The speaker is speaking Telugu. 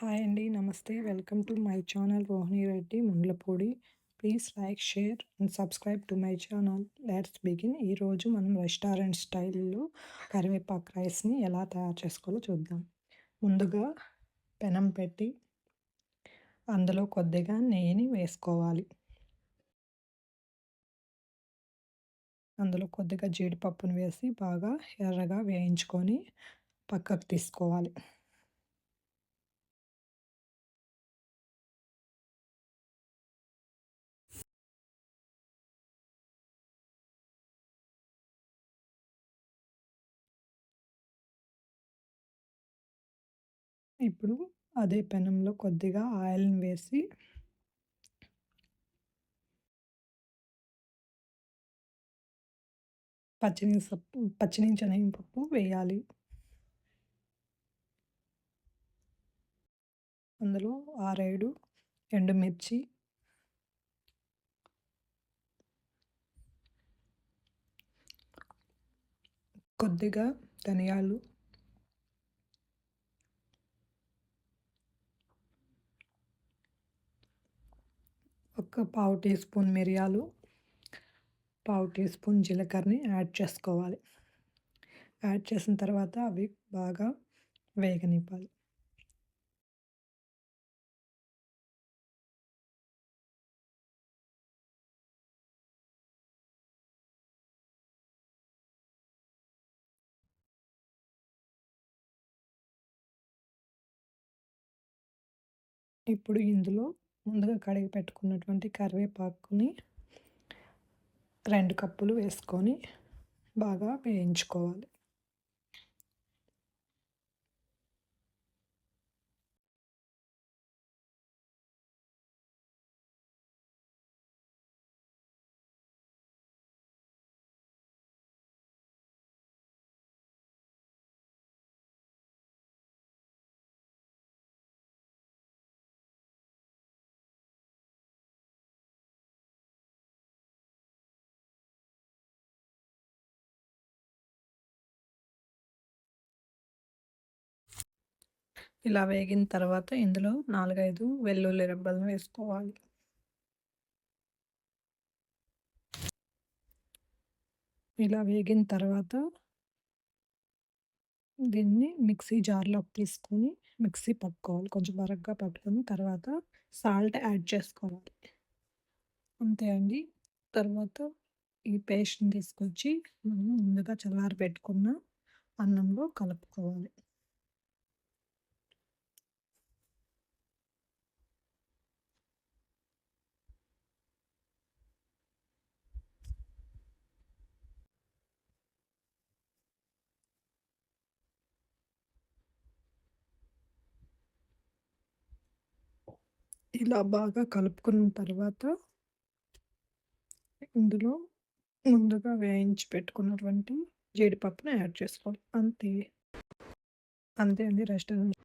హాయ్ అండి నమస్తే. Welcome to my channel Rohini Reddy Mundlapudi please like share and subscribe to my channel let's begin ఈరోజు మనం రెస్టారెంట్ స్టైల్లో కరివేపాకు రైస్ని ఎలా తయారు చేసుకోవాలో చూద్దాం. ముందుగా పెనం పెట్టి అందులో కొద్దిగా నెయ్యిని వేసుకోవాలి. అందులో కొద్దిగా జీడిపప్పును వేసి బాగా ఎర్రగా వేయించుకొని పక్కకు తీసుకోవాలి. ఇప్పుడు అదే పెనంలో కొద్దిగా ఆయిల్ని వేసి పచ్చిని పచ్చిని పప్పు వేయాలి. అందులో ఆరేడు ఎండుమిర్చి. కొద్దిగా ధనియాలు. ఒక పావు టీ స్పూన్ మిరియాలు పావు టీ స్పూన్ జీలకర్రని యాడ్ చేసుకోవాలి. యాడ్ చేసిన తర్వాత అవి బాగా వేగనివ్వాలి. ఇప్పుడు ఇందులో ముందుగా కడిగి పెట్టుకున్నటువంటి కరివేపాకుని రెండు కప్పులు వేసుకొని బాగా వేయించుకోవాలి. ఇలా వేగిన తర్వాత ఇందులో నాలుగైదు వెల్లుల్లి రెబ్బలను వేసుకోవాలి. ఇలా వేగిన తర్వాత దీన్ని మిక్సీ జార్లోకి తీసుకొని మిక్సీ పట్టుకోవాలి. కొంచెం బరగ్గా పట్టుకొని తర్వాత సాల్ట్ యాడ్ చేసుకోవాలి. అంతే అండి. తర్వాత ఈ పేస్ట్ని తీసుకొచ్చి మనం ముందుగా చల్లారి పెట్టుకున్న అన్నంలో కలుపుకోవాలి. ఇలా బాగా కలుపుకున్న తర్వాత ఇందులో ముందుగా వేయించి పెట్టుకున్నటువంటి జీడిపప్పుని యాడ్ చేసుకోవాలి. అంతే. అంతే అండి రెస్టారెంట్